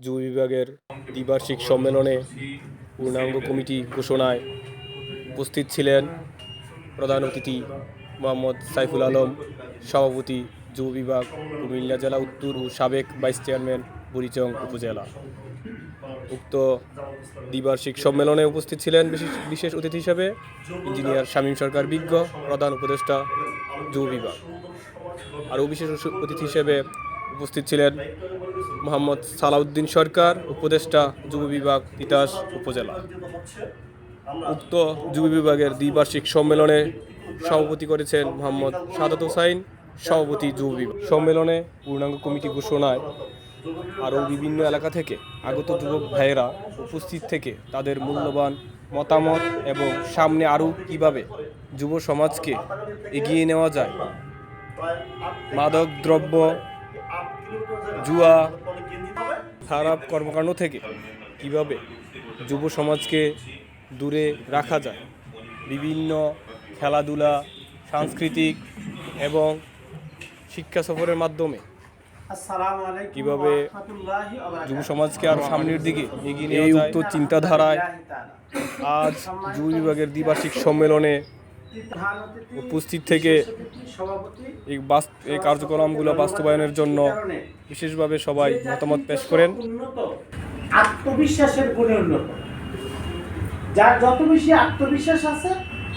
যুব বিভাগের দ্বিবার্ষিক সম্মেলনে পূর্ণাঙ্গ কমিটি ঘোষণায় উপস্থিত ছিলেন প্রধান অতিথি মোহাম্মদ সাইফুল আলম, সভাপতি যুব বিভাগ, কুমিল্লা জেলা উত্তর ও সাবেক ভাইস চেয়ারম্যান বুড়িচং উপজেলা। উক্ত দ্বিবার্ষিক সম্মেলনে উপস্থিত ছিলেন বিশেষ বিশেষ অতিথি হিসেবে ইঞ্জিনিয়ার শামীম সরকার বিজ্ঞ, প্রধান উপদেষ্টা যুব বিভাগ। আরও বিশেষ অতিথি হিসেবে উপস্থিত ছিলেন মোহাম্মদ সালাউদ্দিন সরকার, উপদেষ্টা যুব বিভাগ, তিতাস উপজেলা। উক্ত যুব বিভাগের দ্বিবার্ষিক সম্মেলনে সভাপতি করেছেন মোহাম্মদ সাদাত হোসাইন, সভাপতি যুব বিভাগ। সম্মেলনে পূর্ণাঙ্গ কমিটি ঘোষণায় আরও বিভিন্ন এলাকা থেকে আগত যুবক ভাইয়েরা উপস্থিত থেকে তাদের মূল্যবান মতামত এবং সামনে আরও কীভাবে যুব সমাজকে এগিয়ে নেওয়া যায় মাদক দ্রব্য জুয়া খারাপ কর্মকাণ্ড থেকে কীভাবে যুব সমাজকে দূরে রাখা যায়? বিভিন্ন খেলাধুলা সাংস্কৃতিক এবং শিক্ষা সফরের মাধ্যমে কীভাবে যুব সমাজকে আরও সামনের দিকে এগিয়ে নিয়ে উক্ত চিন্তাধারায় আজ যুব বিভাগের দ্বিবার্ষিক সম্মেলনে উপস্থিত থেকে এই কার্যক্রমগুলো বাস্তবায়নের জন্য বিশেষভাবে সবাই মতামত পেশ করেন। আত্মবিশ্বাসের গুণে উন্নত। যার যত বেশি আত্মবিশ্বাস আছে,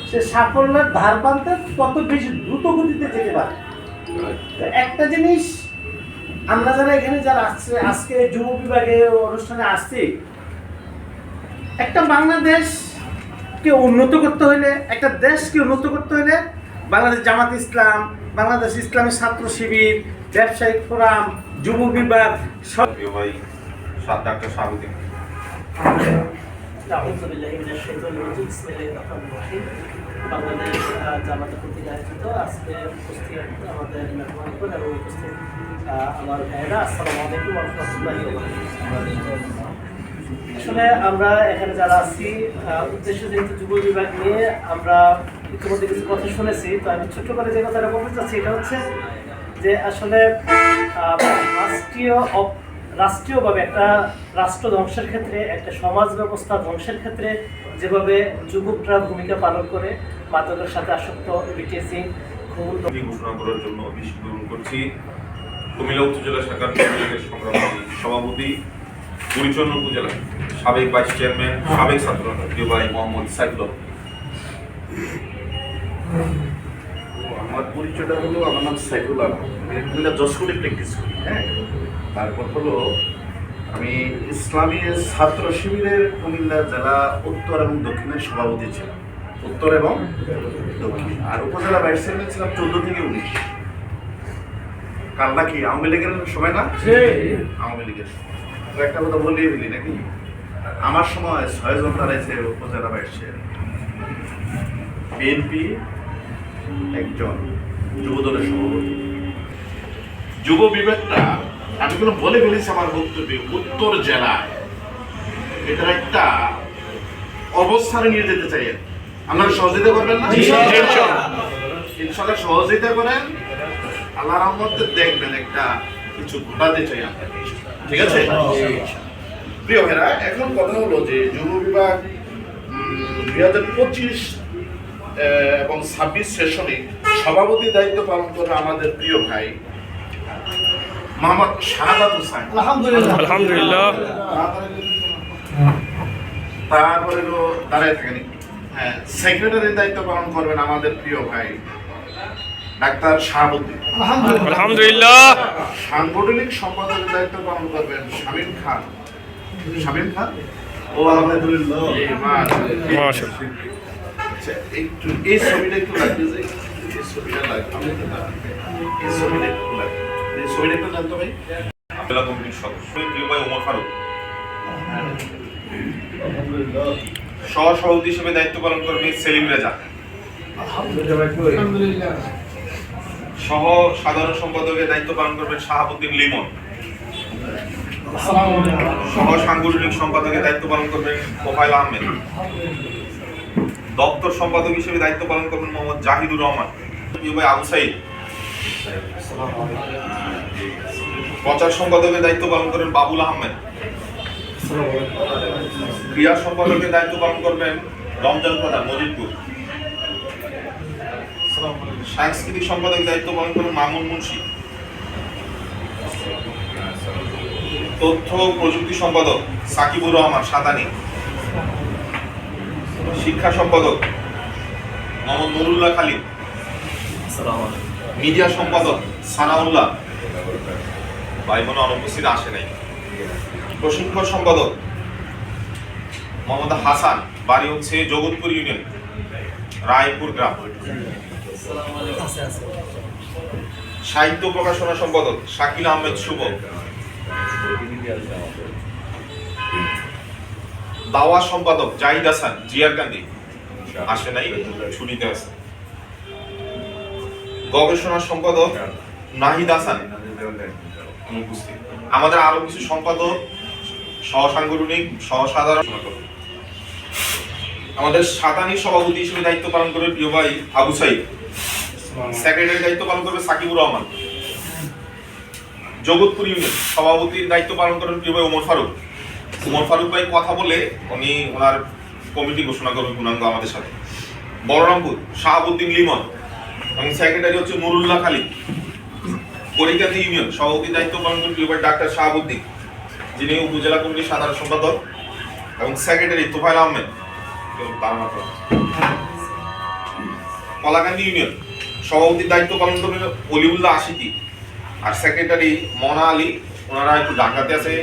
সে সাফল্যের ধার বাঁধতে তত বেশি দ্রুত গতিতে যেতে পারে। একটা জিনিস আমরা যারা এখানে যারা আসছে, আজকে যুব বিভাগে অনুষ্ঠানে আসছি, একটা বাংলাদেশকে উন্নত করতে হলে একটা দেশকে উন্নত করতে হলে বাংলাদেশ জামাত ইসলাম বাংলাদেশ ইসলামী ছাত্র শিবির ব্যবসায়িক ফোরাম যুব বিভাগ সব ভাই বাংলাদেশ কর্তৃক আয়োজিত আজকে উপস্থিত আমাদের মেহমানগণ এবং উপস্থিত আমার ভাইয়েরা আসসালামু আলাইকুম ওয়া রাহমাতুল্লাহি ওয়া বারাকাতুহু। আসলে আমরা এখানে যারা আছি উদ্দেশ্য যেহেতু যুব বিভাগ নিয়ে আমরা ইতিমধ্যে কিছু কথা শুনেছি, তো আমি করে যে কথাটা বলতে চাচ্ছি এটা হচ্ছে যে আসলে রাষ্ট্রীয় রাষ্ট্রীয়ভাবে একটা রাষ্ট্র ধ্বংসের ক্ষেত্রে, একটা সমাজ ব্যবস্থা ধ্বংসের ক্ষেত্রে যেভাবে যুবকরা ভূমিকা পালন করে, মাদকের সাথে আসক্ত বিটিএসি ঘোষণা করার জন্য অভিষেক গ্রহণ করছি। কুমিল্লা উপজেলা শাখার সভাপতি পরিচন্ন উপজেলা সাবেক ভাইস চেয়ারম্যান সাবেক ছাত্র ভাই মোহাম্মদ সাইফুল আমার পরিচয়টা হলো আমার নাম সাইফুল আলম কুমিল্লা যশোরে প্র্যাকটিস করি হ্যাঁ? তারপর হলো আমি ইসলামী ছাত্র শিবিরের কুমিল্লা জেলা উত্তর এবং দক্ষিণের সভাপতি ছিলাম। উত্তর এবং দক্ষিণ। আর উপজেলা ভাইস চেয়ারম্যান ছিলাম চোদ্দ থেকে উনিশ। কাল্লা কি আওয়ামী লীগের সময় না? আওয়ামী লীগের সময়। একটা কথা বলিয়ে ফেলি নাকি? আমার সময় ছয়জন দাঁড়াইছে উপজেলা ভাইস বিএনপি একজন যুবদলের সভাপতি। যুব আমি বলে ফেলেছি আমার বক্তব্যে উত্তর জেলায়। এটার একটা অবস্থানে নিয়ে যেতে চাই আপনারা সহযোগিতা করবেন না? ইনশাল্লাহ সহযোগিতা করেন। আল্লাহ রহমতে দেখবেন একটা কিছু ঘটাতে চাই আমরা ঠিক আছে? প্রিয় ভাইরা এখন কথা হলো যে যুব বিভাগ দুই হাজার পঁচিশ এবং ছাব্বিশ সেশনে সভাপতি দায়িত্ব পালন করে আমাদের প্রিয় ভাই মোহাম্মদ শাহাদাত হুসাইন আলহামদুলিল্লাহ। তারপরে দাঁড়ায় থাকেন হ্যাঁ সেক্রেটারির দায়িত্ব পালন করবেন আমাদের প্রিয় ভাই ডাক্তার শাহাবুদ্দিন। আলহামদুলিল্লাহ। সাংগঠনিক সম্পাদকের দায়িত্ব পালন করবেন শামীম খান। শামীম খান? ও আলহামদুলিল্লাহ আচ্ছা, একটু এই ছবিটা একটু লাগবে যে এই ছবিটা লাগবে আমি একটু লাগবে। এই ছবিটা একটু লাগবে এই ছবিটা একটু জানতো ভাই? জেলা কমিটির সদস্য প্রিয় ভাই ওমর ফারুক। সহ সভাপতি হিসেবে দায়িত্ব পালন করবে সেলিম রেজা। সহ সাধারণ সম্পাদকের দায়িত্ব পালন করবেন শাহাবুদ্দিন লিমন। সহ সাংগঠনিক সম্পাদকের দায়িত্ব পালন করবেন কোফাইল আহমেদ। দপ্তর সম্পাদক হিসেবে দায়িত্ব পালন করবেন মোহাম্মদ জাহিদুর রহমান। আবু সাইদ। প্রচার সম্পাদকের দায়িত্ব পালন করেন বাবুল আহমেদ। ক্রিয়া সম্পাদকের দায়িত্ব পালন করবেন রমজান প্রধান মজিদপুর। সাংস্কৃতিক সম্পাদক দায়িত্ব পালন করবেন মামুন মুন্সি। তথ্য প্রযুক্তি সম্পাদক সাকিবুর রহমান সাদানি। শিক্ষা সম্পাদক মোহাম্মদ নুরুল্লাহ খালিদ। মিডিয়া সম্পাদক সানাউল্লাহ। ভাই বোন অনুপস্থিত আসে নাই। প্রশিক্ষণ সম্পাদক মোহাম্মদ হাসান বাড়ি হচ্ছে জগৎপুর ইউনিয়ন রায়পুর গ্রাম। সাহিত্য প্রকাশনা সম্পাদক শাকিল আহমেদ শুভ। দাওয়া সম্পাদক জাহিদ হাসান জিয়ার গান্ধী। আসে নাই ছুটিতে আছে। গবেষণা সম্পাদক নাহিদ হাসান। অনুপস্থিত। আমাদের আরও কিছু সম্পাদক সহসাংগঠনিক সহসাধারণ। আমাদের সাতানি সভাপতি হিসেবে দায়িত্ব পালন করে প্রিয় ভাই আবু সাইদ। সেক্রেটারি দায়িত্ব পালন করবে সাকিবুর রহমান। জগৎপুর ইউনিয়ন সভাপতির দায়িত্ব পালন করবেন প্রিয় ভাই ওমর ফারুক? ওমর ফারুক ভাই কথা বলে উনি ওনার কমিটি ঘোষণা করবেন পূর্ণাঙ্গ আমাদের সাথে। বলরামপুর, শাহাবুদ্দিন লিমন এবং সেক্রেটারি হচ্ছে নুরুল্লাহ খালিদ। করিকাতি ইউনিয়ন সভাপতির দায়িত্ব পালন করবেন প্রিয় ভাই ডাক্তার শাহাবুদ্দিন, যিনি উপজেলা কমিটির সাধারণ সম্পাদক এবং সেক্রেটারি তোফাইল আহমেদ। তার মাত্র কলাকান্দি ইউনিয়ন সভাপতির দায়িত্ব পালন করবেন অলিউল্লাহ আশিকি। আর সেক্রেটারি মনা আলী, ওনারা একটু ডাকাতে আছে,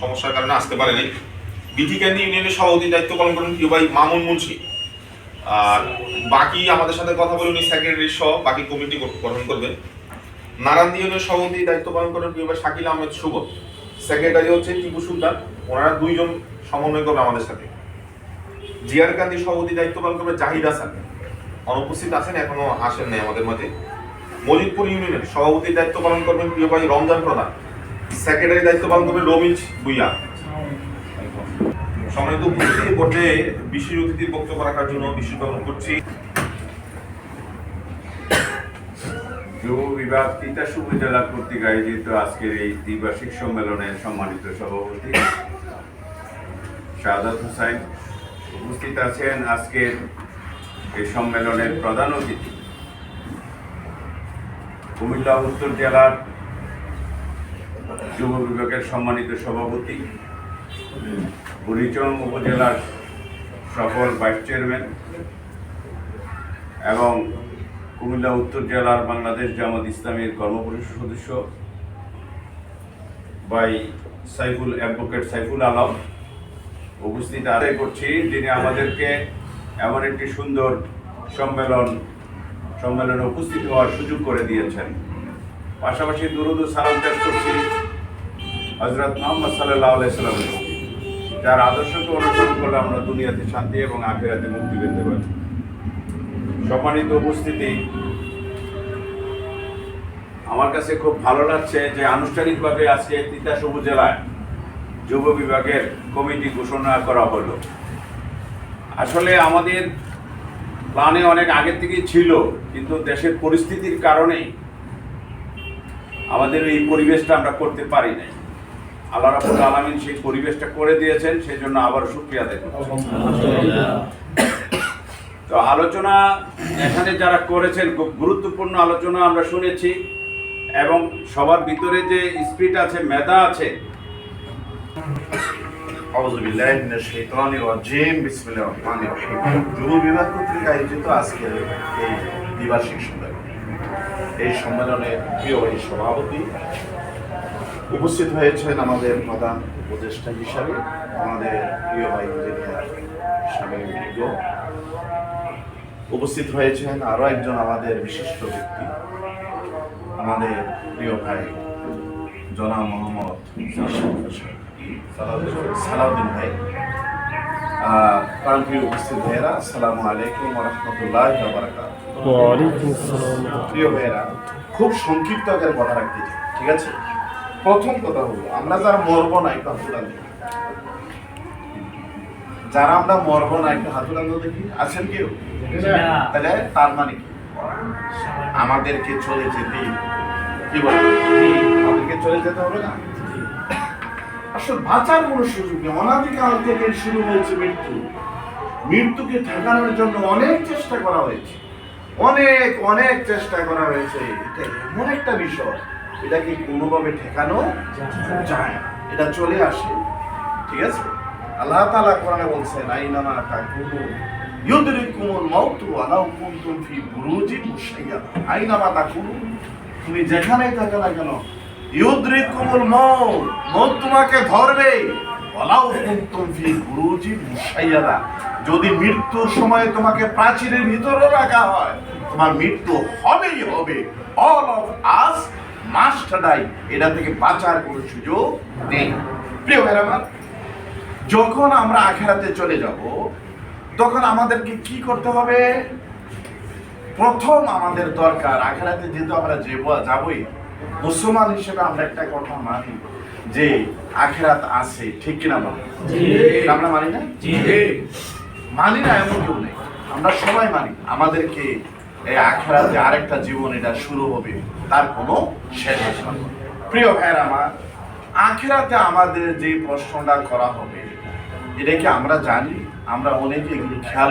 সমস্যার কারণে আসতে পারেনি। বিধিকান্দি ইউনিয়নের সভাপতির দায়িত্ব পালন করেন প্রিয় ভাই? মামুন মুন্সি। আর বাকি আমাদের সাথে কথা বলে উনি সেক্রেটারি সহ বাকি কমিটি গঠন করবেন। নারায়ণ ইউনিয়নের সভাপতির দায়িত্ব পালন করেন প্রিয় ভাই? শাকিল আহমেদ শুভ। সেক্রেটারি হচ্ছে টিপু সুলতান। ওনারা দুইজন সমন্বয় করবে আমাদের সাথে। জিয়ার গান্ধী সভাপতি দায়িত্ব পালন করবে জাহিদ হাসান। অনুপস্থিত আছেন, এখনও আসেন নাই আমাদের মাঝে। মজিদপুর ইউনিয়নের সভাপতির দায়িত্ব পালন করবেন প্রিয় ভাই রমজান প্রধান। সেক্রেটারি দায়িত্ব পালন করবেন রমিজ ভুইয়া। সম্মানিত বিশেষ অতিথির বক্তব্য রাখার জন্য বিশেষ করছি। বিভাগ তিতাস উপজেলা কর্তৃক আয়োজিত আজকের এই দ্বিবার্ষিক সম্মেলনের সম্মানিত সভাপতি শাহাদাত হোসাইন উপস্থিত আছেন। আজকের এই সম্মেলনের প্রধান অতিথি কুমিল্লা, উত্তর জেলার যুব বিভাগের সম্মানিত সভাপতি, বুড়িচং উপজেলার সফল ভাইস চেয়ারম্যান এবং কুমিল্লা, উত্তর জেলার বাংলাদেশ জামাত ইসলামীর কর্মপরিষদ সদস্য বাই সাইফুল অ্যাডভোকেট সাইফুল আলম। উপস্থিত আদায় করছি, যিনি আমাদেরকে এমন একটি সুন্দর সম্মেলন, সম্মেলনে উপস্থিত হওয়ার সুযোগ করে দিয়েছেন। পাশাপাশি দুরুদ সালাম পেশ করছি হজরত মোহাম্মদ সাল্লাহ আলাইসাল্লামের যার আদর্শকে অনুসরণ করলে আমরা দুনিয়াতে শান্তি এবং আখেরাতে মুক্তি পেতে পারি। সম্মানিত উপস্থিতি, আমার কাছে খুব ভালো লাগছে যে আনুষ্ঠানিকভাবে আজকে তিতাস উপজেলায় যুব বিভাগের কমিটি ঘোষণা করা হলো। আসলে আমাদের প্ল্যানে অনেক আগের থেকেই ছিল, কিন্তু দেশের পরিস্থিতির কারণে আমাদের এই পরিবেশটা আমরা করতে পারি নাই। আল্লাহ রাবুল আলমিন সেই পরিবেশটা করে দিয়েছেন, সেই জন্য আবার শুক্রিয়া দেখুন তো আলোচনা এখানে যারা করেছেন, খুব গুরুত্বপূর্ণ আলোচনা আমরা শুনেছি, এবং সবার ভিতরে যে স্পিড আছে, মেধা আছে আউযুবিল্লাহি মিনাশ শাইতানির রাজিম, বিসমিল্লাহির রহমানির রহিম। যুব বিভাগ কর্তৃক আয়োজিত আজকের এই দ্বিবার্ষিক সম্মেলন। এই সম্মেলনের প্রিয় এই সভাপতি উপস্থিত হয়েছেন আমাদের প্রধান উপদেষ্টা হিসাবে, আমাদের প্রিয় ভাই ইঞ্জিনিয়ার স্বামী উপস্থিত হয়েছেন আরও একজন আমাদের বিশিষ্ট ব্যক্তি, আমাদের প্রিয় ভাই জনাব মোহাম্মদ সালাউদ্দিন ভাই। প্রাণপ্রিয় উপস্থিত ভাইয়েরা আসসালামু আলাইকুম রহমতুল্লাহ প্রিয় ভাইয়েরা খুব সংক্ষিপ্ত আকারে কথা রাখতে ঠিক আছে? প্রথম কথা হলো আমরা যারা মরবো না একটু দেখি যারা আমরা মরবো না একটু হাতুরান দেখি। আছেন কেউ? তাহলে তার মানে কি? আমাদেরকে চলে যেতে কি বলে আমাদেরকে আমাদেরকে চলে যেতে হবে না? আসলে বাঁচার কোনো সুযোগ নেই। অনাদিকাল থেকে শুরু হয়েছে মৃত্যু। মৃত্যুকে ঠেকানোর জন্য অনেক চেষ্টা করা হয়েছে। অনেক অনেক চেষ্টা করা হয়েছে। এটা এমন একটা বিষয়, এটাকে কোনোভাবে ঠেকানো যায় এটা চলে আসে। ঠিক আছে? আল্লাহ তাআলা কোরআনে বলছেন, আইনামা তাকুনু ইউদরিকুমুল মাউতু ওয়ালাউ কুনতুম ফি বুরুজিন মুশাইয়াদা। আইনামা তাকুনু, তুমি যেখানেই থাকো না কেন ইউদরিকুমুল মাউত, মউত তোমাকে ধরবে। ওয়ালাউ কুনতুম ফি বুরুজিন মুশাইয়াদা, যদি মৃত্যুর সময় তোমাকে প্রাচীরের ভিতরে রাখা হয়, তোমার মৃত্যু হবেই হবে। All of us must die এটা থেকে বাঁচার কোনো সুযোগ নেই। প্রিয় ভাইরামার যখন আমরা আখেরাতে চলে যাব, তখন আমাদেরকে কি করতে হবে? প্রথম আমাদের দরকার, আখেরাতে যেহেতু আমরা যে- যাবই মুসলমান হিসেবে আমরা একটা কথা মানি যে আখেরাত আছে ঠিক কিনা মানি আমরা মানি না? মানি না এমন কেউ নেই। আমরা সবাই মানি। আমাদেরকে এই আখেরাতে আরেকটা জীবন এটা শুরু হবে তার কোনো শেষ হবে প্রিয় ভাইয়ের আমার আখেরাতে আমাদের যে প্রশ্নটা করা হবে এটা কি আমরা জানি? আমরা অনেকে এগুলো খেয়াল